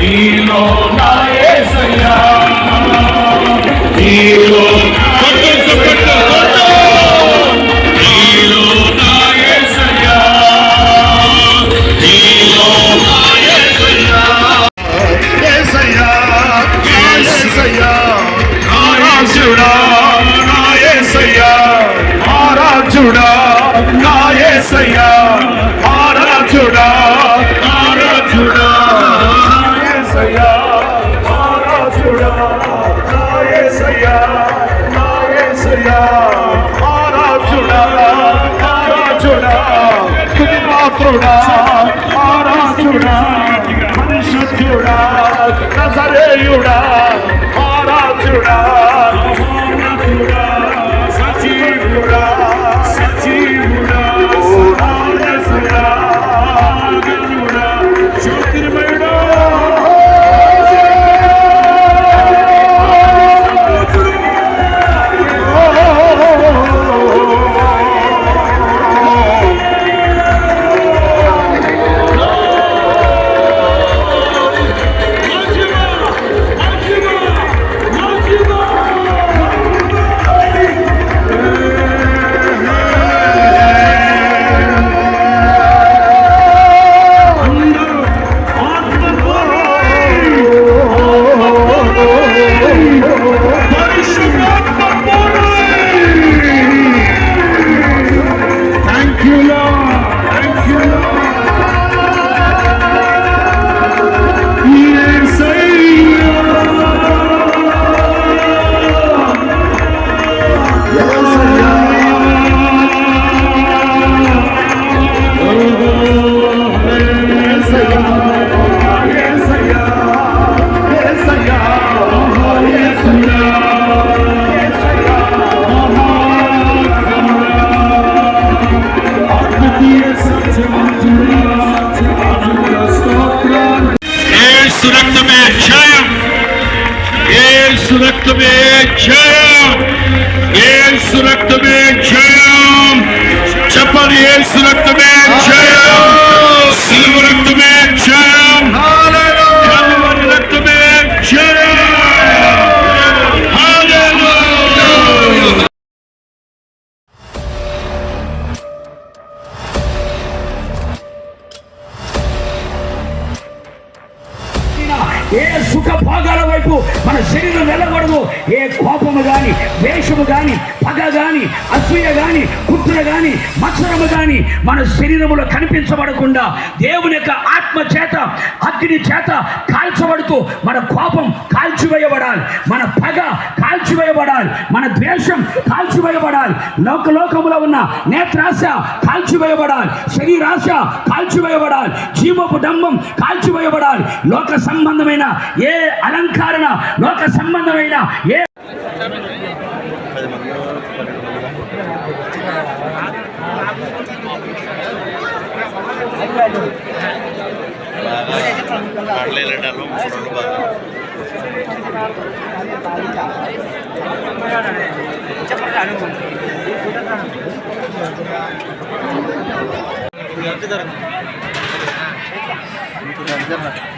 Dilo. सया मारा छुड़ा नाये सया नाये सया मारा छुड़ा मारा छुड़ा खुद मात्रुड़ा मारा छुड़ा मनुष्य छुड़ा नजरे युड़ा मारा छुड़ा मारा छुड़ा सची छुड़ा सुरक्त में छाया ये सुरक्त में छाया ये सुरक्त में छाया चप्पल ये सुरक्त में छाया ఏ సుఖ భాగాల వైపు మన శరీరం వెళ్ళకూడదు ఏ కోపము కానీ వేషము కానీ పగ కానీ అసూయ కానీ కుట్ర కానీ మత్సరము కానీ మన శరీరములో కనిపించబడకుండా దేవుని యొక్క ఆత్మ చేత అగ్ని చేత కాల్చబడుతూ మన కోపం కాల్చివేయబడాలి మన పగ కాల్చివేయబడాలి మన ద్వేషం కాల్చివేయబడాలి లోక లోకములో ఉన్న నేత్రాశ కాల్చివేయబడాలి శరీరాశ కాల్చివేయబడాలి జీవపు డంబం కాల్చివేయబడాలి లోక సంబంధమైన ಸಂಬಂಧమైన ఏ అలంకారణ లోక సంబంధమైన ఏ చెప్పండి